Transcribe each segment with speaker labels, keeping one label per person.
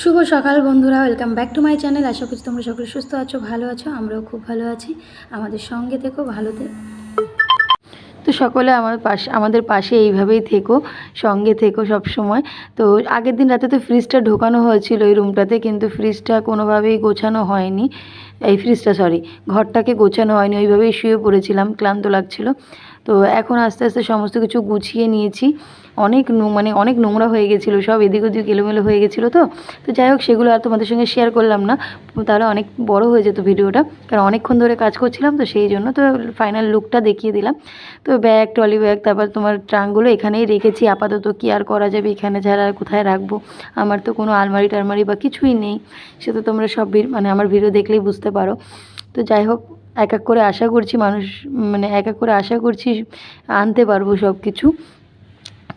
Speaker 1: শুভ সকাল বন্ধুরা welcome back to my channel আশা করছি তোমরা সকলে সুস্থ আছো, ভালো আছো, আমরাও খুব ভালো আছি। আমাদের সঙ্গে থেকো, ভালো থেকো। তো সকলে আমার পাশে, আমাদের পাশে এইভাবেই থেকো, সঙ্গে থেকো সব সময়। তো আগের দিন রাতে তো ফ্রিজটা ঢোকানো হয়েছিল এই রুমটাতে কিন্তু ফ্রিজটা কোনোভাবেই গোছানো হয়নি। এই ফ্রিজটা সরি ঘরটাকে গোছানো হয়নি, ওইভাবেই শুয়ে পড়েছিলাম, ক্লান্ত লাগছিল। তো এখন আস্তে আস্তে সমস্ত কিছু গুছিয়ে নিয়েছি। অনেক মানে অনেক নোংরা হয়ে গেছিল, সব এদিক ওদিক এলোমেলো হয়ে গেছিল তো। তো যাই হোক, সেগুলো আর তোমাদের সঙ্গে শেয়ার করলাম না। তাহলে অনেক বড় হয়ে যেত ভিডিওটা। কারণ অনেকক্ষণ ধরে কাজ করছিলাম তো সেই জন্য তো ফাইনাল লুকটা দেখিয়ে দিলাম। তো ব্যাগ ট্রলি ব্যাগ তারপর তোমার ট্রাঙ্কগুলো এখানেই রেখেছি। আপাতত কি আর করা যাবে, এখানে ছাড়া আর কোথায় রাখব? আমার তো কোনো আলমারি টালমারি বা কিছুই নেই। সে তো তোমরা সব মানে আমার ভিডিও দেখলেই বুঝতে পারো। তো যাই হোক, এক এক করে আশা করছি মানুষ মানে এক এক করে আশা করছি আনতে পারব সব কিছু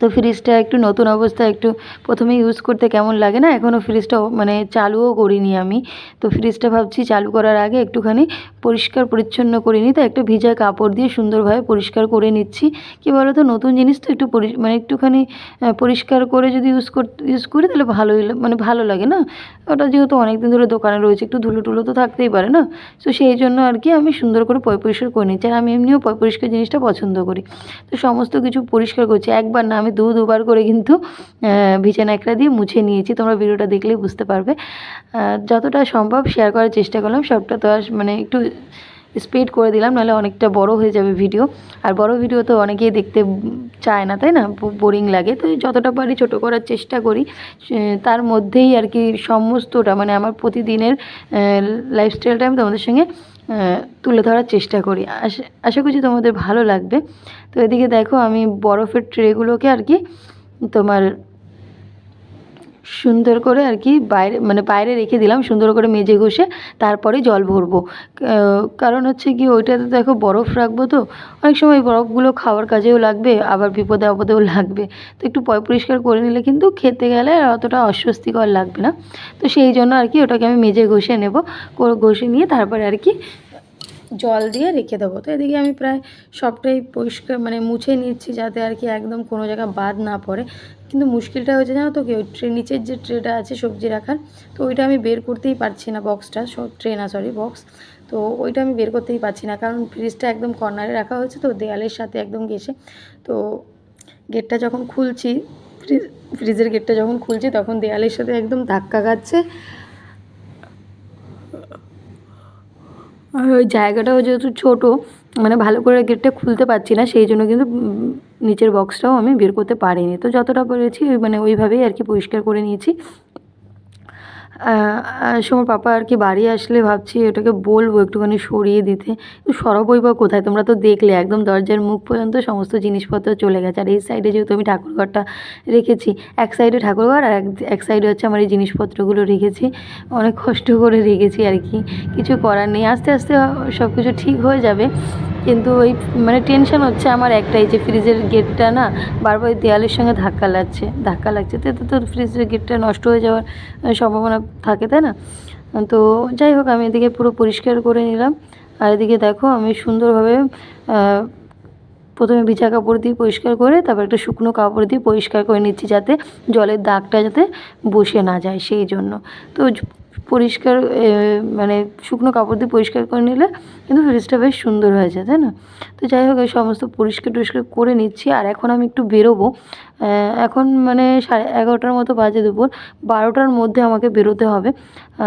Speaker 1: তো ফ্রিজটা একটু নতুন অবস্থায় একটু প্রথমে ইউজ করতে কেমন লাগে না? এখনও ফ্রিজটা মানে চালুও করিনি আমি। তো ফ্রিজটা ভাবছি চালু করার আগে একটুখানি পরিষ্কার পরিচ্ছন্ন করে নিই। তো একটা ভিজা কাপড় দিয়ে সুন্দরভাবে পরিষ্কার করে নিচ্ছি। কী বলো তো নতুন জিনিস তো একটু মানে একটুখানি পরিষ্কার করে যদি ইউজ কর ইউজ করি তাহলে ভালোই মানে ভালো লাগে না? ওটা যেহেতু অনেক দিন ধরে দোকানে রয়েছে, একটু ধুলো টুলো তো থাকতেই পারে না? তো সেই জন্য আর কি আমি সুন্দর করে পয় পরিষ্কার করে নিচ্ছি। আর আমি এমনিও পয় পরিষ্কার জিনিসটা পছন্দ করি। তো সমস্ত কিছু পরিষ্কার করছি। একবার না, আমি দু দুবার করে কিন্তু বিছানা একটা দিয়ে মুছে নিয়েছি। তোমরা ভিডিওটা দেখলেই বুঝতে পারবে। যতটা সম্ভব শেয়ার করার চেষ্টা করলাম। সবটা তো আর মানে একটু স্পিড করে দিলাম, নাহলে অনেকটা বড় হয়ে যাবে ভিডিও আর বড় ভিডিও তো অনেকেই দেখতে চায় না, তাই না? বোরিং লাগে। তো যতটা পারি ছোট করার চেষ্টা করি। তার মধ্যেই আর কি সমস্তটা মানে আমার প্রতিদিনের লাইফস্টাইলটা আমি তোমাদের সঙ্গে তুলে ধরার চেষ্টা করি। আশা আশা করছি তোমাদের ভালো লাগবে। তো এদিকে দেখো আমি বরফের ট্রেগুলোকে আর কি তোমার সুন্দর করে আর কি বাইরে মানে বাইরে রেখে দিলাম, সুন্দর করে মেজে ঘষে তারপরে জল ভরবো। কারণ হচ্ছে কি ওইটাতে দেখো বরফ রাখব তো, অনেক সময় বরফগুলো খাওয়ার কাজেও লাগবে, আবার বিপদে আপদেও লাগবে। তো একটু পয় পরিষ্কার করে নিলে কিন্তু খেতে গেলে অতটা অস্বস্তিকর লাগবে না। তো সেই জন্য আর কি ওটাকে আমি মেজে ঘষে নেব ঘষে নিয়ে তারপরে আর কি জল দিয়ে রেখে দেবো। তো এদিকে আমি প্রায় সবটাই পরিষ্কার মানে মুছে নিচ্ছি যাতে আর কি একদম কোনো জায়গা বাদ না পড়ে। কিন্তু মুশকিলটা হয়েছে জানো তো কি? ওই ট্রে নিচের যে ট্রেটা আছে সবজি রাখার, তো ওইটা আমি বের করতেই পারছি না বক্সটা ট্রে না সরি বক্স তো ওইটা আমি বের করতেই পারছি না। কারণ ফ্রিজটা একদম কর্নারে রাখা হয়েছে তো, দেয়ালের সাথে একদম ঘেসে তো গেটটা যখন খুলছি ফ্রিজ ফ্রিজের গেটটা যখন খুলছি, তখন দেয়ালের সাথে একদম ধাক্কা খাচ্ছে। আর ওই জায়গাটাও যেহেতু ছোটো মানে ভালো করে গেটটা খুলতে পারছি না, সেই জন্য কিন্তু নিচের বক্সটাও আমি বের করতে পারিনি। তো যতটা পেরেছি মানে ওইভাবেই আর কি পরিষ্কার করে নিয়েছি। সময় পাপা আর কি বাড়ি আসলে ভাবছি ওটাকে বলব, একটুখানি সরিয়ে দিতে। সরাবই বা কোথায়? তোমরা তো দেখলে, একদম দরজার মুখ পর্যন্ত সমস্ত জিনিসপত্র চলে গেছে। আর এই সাইডে যেহেতু আমি ঠাকুরঘরটা রেখেছি, এক সাইডে ঠাকুরঘর আর এক সাইডে হচ্ছে আমার এই জিনিসপত্রগুলো রেখেছি। অনেক কষ্ট করে রেখেছি আর কি। কিছু করার নেই। আস্তে আস্তে সব কিছু ঠিক হয়ে যাবে। কিন্তু ওই মানে টেনশন হচ্ছে আমার একটাই যে ফ্রিজের গেটটা না বারবার দেয়ালের সঙ্গে ধাক্কা লাগছে ধাক্কা লাগছে। তো তো ফ্রিজের গেটটা নষ্ট হয়ে যাওয়ার সম্ভাবনা থাকে, তাই না? তো যাই হোক, আমি এদিকে পুরো পরিষ্কার করে নিলাম। আর এদিকে দেখো, আমি সুন্দরভাবে প্রথমে ভিজা কাপড় দিয়ে পরিষ্কার করে, তারপর একটা শুকনো কাপড় দিয়ে পরিষ্কার করে নিচ্ছি যাতে জলের দাগটা যাতে বসে না যায়, সেই জন্য। তো পরিষ্কার মানে শুকনো কাপড় দিয়ে পরিষ্কার করে নিলে কিন্তু ফ্রিজটা বেশ সুন্দর হয়ে যায়, তাই না? তো যাই হোক সমস্ত পরিষ্কার টরিষ্কার করে নিচ্ছি। আর এখন আমি একটু বেরোবো। এখন মানে সাড়ে এগারোটার মতো বাজে দুপুর। বারোটার মধ্যে আমাকে বেরোতে হবে।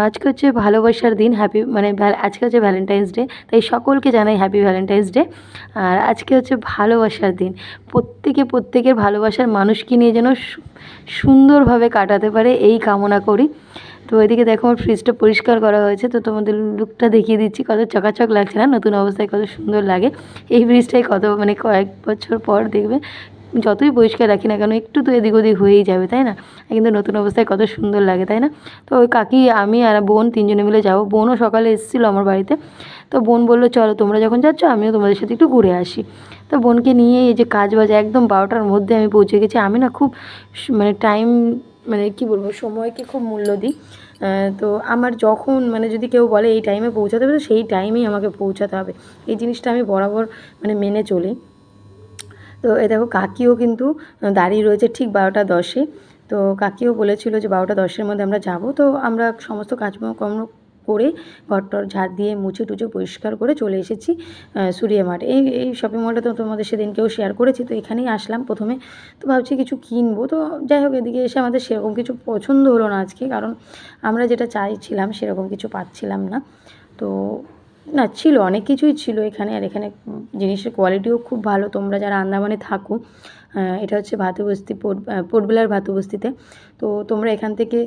Speaker 1: আজকে হচ্ছে ভালোবাসার দিন হ্যাপি মানে আজকে হচ্ছে ভ্যালেন্টাইন্স ডে তাই সকলকে জানাই হ্যাপি ভ্যালেন্টাইন্স ডে আর আজকে হচ্ছে ভালোবাসার দিন। প্রত্যেকে, প্রত্যেকের ভালোবাসার মানুষকে নিয়ে যেন সুন্দরভাবে কাটাতে পারে, এই কামনা করি। তো এদিকে দেখো আমার ফ্রিজটা পরিষ্কার করা হয়েছে, তো তোমাদের লুকটা দেখিয়ে দিচ্ছি। কত চকাচক লাগছে না? নতুন অবস্থায় কত সুন্দর লাগে। এই ফ্রিজটাই কত মানে কয়েক বছর পর দেখবে। যতই পরিষ্কার রাখি না কেন, একটু তো এদিক ওদিক হয়েই যাবে, তাই না? কিন্তু নতুন অবস্থায় কত সুন্দর লাগে, তাই না? তো ওই কাকি, আমি আর বোন তিনজনে মিলে যাব। বোনও সকালে এসেছিল আমার বাড়িতে। তো বোন বলল, চলো তোমরা যখন যাচ্ছ, আমিও তোমাদের সাথে একটু ঘুরে আসি। তো বোনকে নিয়ে এই যে কাজ বাজ একদম বারোটার মধ্যে আমি পৌঁছে গেছি। আমি না খুব মানে টাইম মানে কি বলব, সময়কে খুব মূল্য দিই। তো আমার যখন মানে যদি কেউ বলে এই টাইমে পৌঁছাতে হবে, তো সেই টাইমেই আমাকে পৌঁছাতে হবে। এই জিনিসটা আমি বরাবর মানে মেনে চলি। তো এ দেখো, কাকিও কিন্তু দাঁড়িয়ে রয়েছে ঠিক বারোটা দশে। তো কাকিও বলেছিল যে বারোটা দশের মধ্যে আমরা যাব। তো আমরা সমস্ত কাজকর্ম করে ঘরটর ঝাড় দিয়ে মুছে টুচে পরিষ্কার করে চলে এসেছি আহ, সুরিয়া মাঠ এই এই শপিং মলটা তো তোমাদের সেদিনকেও শেয়ার করেছি তো এখানেই আসলাম প্রথমে। তো ভাবছি কিছু কিনবো। তো যাই হোক এদিকে এসে আমাদের সেরকম কিছু পছন্দ হলো না আজকে কারণ আমরা যেটা চাইছিলাম সেরকম কিছু পাচ্ছিলাম না। তো না, ছিল, অনেক কিছুই ছিল এখানে। আর এখানে জিনিসের কোয়ালিটিও খুব ভালো। তোমরা যারা আন্দামানে থাকো এটা হচ্ছে ভাতুবস্তি পোর্ট পোর্টবেলার ভাতুবস্তিতে। তো তোমরা এখান থেকে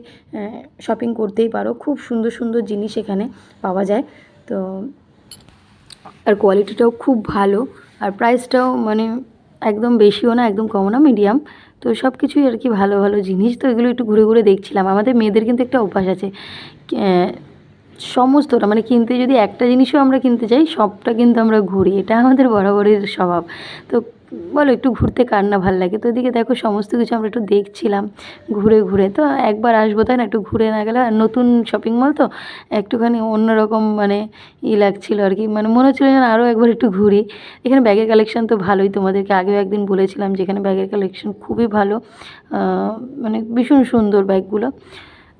Speaker 1: শপিং করতেই পারো। খুব সুন্দর সুন্দর জিনিস এখানে পাওয়া যায়। তো, আর কোয়ালিটিটাও খুব ভালো। আর প্রাইসটাও মানে একদম বেশিও না, একদম কমও না মিডিয়াম তো সব কিছুই আর কি ভালো ভালো জিনিস। তো এগুলো একটু ঘুরে ঘুরে দেখছিলাম। আমাদের মেয়েদের কিন্তু একটা অভ্যাস আছে সমস্তটা মানে কিনতে যদি একটা জিনিসও আমরা কিনতে যাই সবটা কিন্তু আমরা ঘুরি। এটা আমাদের বরাবরের স্বভাব। তো বলো, একটু ঘুরতে কার না ভালো লাগে? তো এদিকে দেখো, সমস্ত কিছু আমরা একটু দেখছিলাম ঘুরে ঘুরে। তো একবার আসব তাই না, একটু ঘুরে না গেলে, আর নতুন শপিং মল তো একটুখানি অন্যরকম মানে ই লাগছিল আর কি। মানে মনে হচ্ছিল যেন আরও একবার একটু ঘুরি। এখানে ব্যাগের কালেকশন তো ভালোই, তোমাদেরকে আগেও একদিন বলেছিলাম যেখানে ব্যাগের কালেকশন খুবই ভালো। মানে ভীষণ সুন্দর ব্যাগগুলো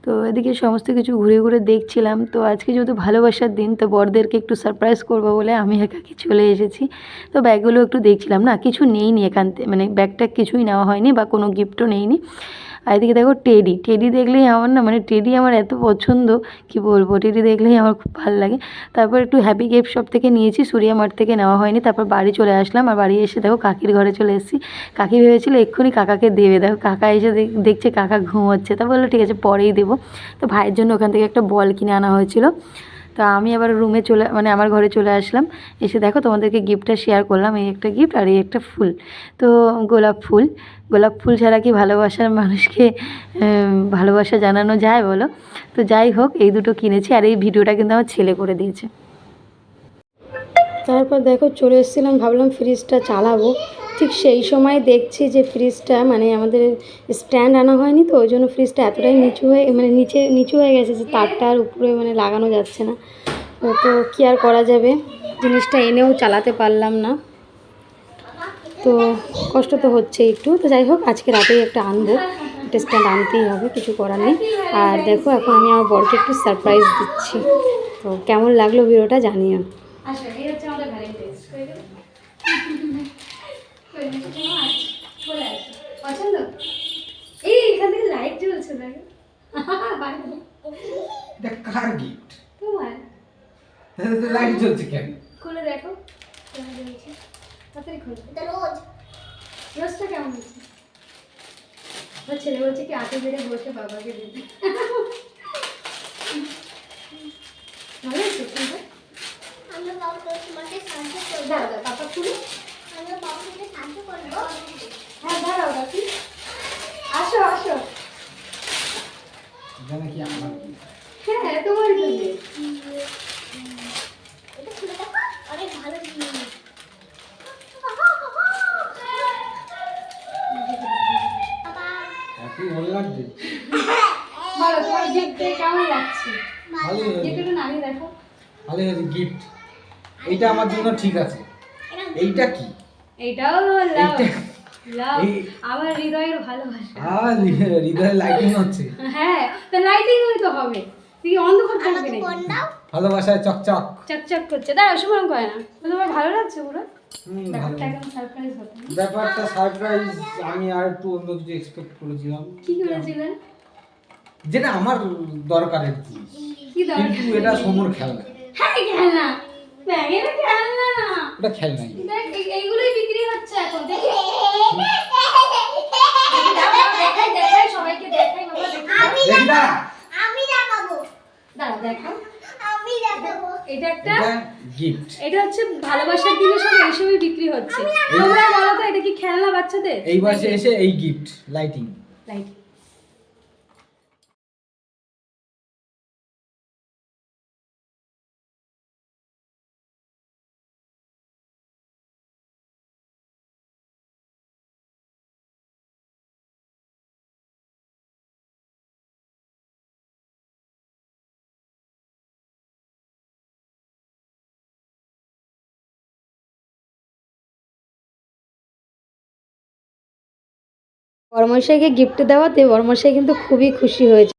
Speaker 1: তো এদিকে সমস্ত কিছু ঘুরে ঘুরে দেখছিলাম। তো আজকে যেহেতু ভালোবাসার দিন, তো বরদেরকে একটু সারপ্রাইজ করব বলে আমি একাকি চলে এসেছি। তো ব্যাগগুলো একটু দেখছিলাম না, কিছু নেইনি এখান থেকে মানে ব্যাগটা কিছুই নেওয়া হয়নি বা কোনো গিফটও নেইনি। আর এদিকে দেখো টেডি টেডি দেখলেই আমার না মানে টেডি আমার এত পছন্দ, কি বলব? টেডি দেখলেই আমার খুব ভালো লাগে। তারপর একটু হ্যাপি গিফট শপ থেকে নিয়েছি সুরিয়া মার্ট থেকে নেওয়া হয়নি। তারপর বাড়ি চলে আসলাম, আর বাড়ি এসে দেখো কাকির ঘরে চলে এসেছি। কাকি ভেবেছিল এক্ষুনি কাকাকে দেবে। দেখো কাকা এসে দেখ- দেখছে কাকা ঘুমোচ্ছে। তা বলল, ঠিক আছে, পরেই দেবো। তো ভাইয়ের জন্য ওখান থেকে একটা বল কিনে আনা হয়েছিল। তো আমি আবার রুমে চলে মানে আমার ঘরে চলে আসলাম। এসে দেখো তোমাদেরকে গিফটটা শেয়ার করলাম, এই একটা গিফট আর এই একটা ফুল। তো গোলাপ ফুল গোলাপ ফুল ছাড়া কি ভালোবাসার মানুষকে ভালোবাসা জানানো যায় বলো? তো যাই হোক, এই দুটো কিনেছি আর এই ভিডিওটা কিন্তু আমার ছেলে করে দিয়েছে। তারপর দেখো চলে এসেছিলাম, ভাবলাম ফ্রিজটা চালাবো। ঠিক সেই সময় দেখছি যে ফ্রিজটা মানে আমাদের স্ট্যান্ড আনা হয়নি তো, ওই জন্য ফ্রিজটা এতটাই নিচু হয়ে মানে নিচে, নিচু হয়ে গেছে যে তারটা আর উপরে মানে লাগানো যাচ্ছে না। তো কী আর করা যাবে? জিনিসটা এনেও চালাতে পারলাম না। তো কষ্ট তো হচ্ছে একটু। তো যাই হোক, আজকে রাতেই একটা আনব। একটা স্ট্যান্ড আনতেই হবে, কিছু করার নেই। আর দেখো, এখন আমি আমার বরকে একটু সারপ্রাইজ দিচ্ছি। তো কেমন লাগল ভিডিওটা জানিও
Speaker 2: আচ্ছা এই হচ্ছে আমাদের ভ্যালেন্টাইন্স করে দেবো চলে আসো পছন্দ এই এখান থেকে লাইট জ্বলছে দেখো
Speaker 3: এটা কার গিফট
Speaker 2: তোমার।
Speaker 3: লাইট জ্বলছে কেন?
Speaker 2: খুলে দেখো। তাড়াতাড়ি খুলে। রোজ। রোজটা কেমন হচ্ছে? ওর ছেলে বলছে কি আটে বেড়ে বসে বাবাকে দিতে ভালো?
Speaker 4: আমরা
Speaker 2: দাঁড়াও দাঁড়াও, পাপা খুলে
Speaker 4: আমরা বাবা তোমাকে সাহায্য করব
Speaker 2: হ্যাঁ দাঁড়াও আসো আসো।
Speaker 3: জানা কি আমার?
Speaker 2: হ্যাঁ তোমার জন্য।
Speaker 4: এটা খুলে দেখো। অনেক ভালো জিনিস।
Speaker 3: হ্যাপি ভালো লাগছে?
Speaker 2: বলো তোমার গিফট পেয়ে কেমন লাগছে? গিফট দেখো।
Speaker 3: ভালোই হয়েছে গিফট এইটা আমার জন্য ঠিক আছে। এইটা কি?
Speaker 2: এইটাও লাভ লাভ আমার হৃদয়ের ভালোবাসা।
Speaker 3: হৃদয়ে লাইটিং হচ্ছে।
Speaker 2: হ্যাঁ তো লাইটিং তো হবে। তুই অন্ধকার থাকবে
Speaker 3: ভালোবাসায় চকচক।
Speaker 2: চকচক করছে। দাঁড়া না। তোমার ভালো লাগছে পুরো? ব্যাপারটা একদম সারপ্রাইজ হতো
Speaker 3: ব্যাপারটা সারপ্রাইজ আমি আর একটু অন্য কিছু এক্সপেক্ট করেছিলাম।
Speaker 2: কি করেছিলেন?
Speaker 3: যেটা আমার দরকারের
Speaker 2: কি দরকার?
Speaker 3: কিন্তু এটা সমর খেলনা।
Speaker 2: হ্যাঁ খেলনা। ব্যাগের খেলনা।
Speaker 3: ওটা খেলনাই
Speaker 2: দেখ এই- এইগুলোই বিক্রি হচ্ছে এখন দেখি। দেখাই দেখাই সবাইকে দেখাই বাবা দেখাই
Speaker 3: না।
Speaker 4: আমি দেখাবো।
Speaker 2: দাঁড়া দেখাও।
Speaker 4: আমি দেখাবো।
Speaker 2: এটা একটা
Speaker 3: গিফট
Speaker 2: এটা হচ্ছে ভালোবাসার দিনে সব এইসবই বিক্রি হচ্ছে। তোমরা বলো তো এটা কি খেলনা বাচ্চাদের?
Speaker 3: এই বয়সে এসে এই গিফট লাইটিং
Speaker 2: লাইট
Speaker 1: বরমশাইকে গিফট দেওয়াতে বরমশাই কিন্তু খুবই খুশি হয়েছে।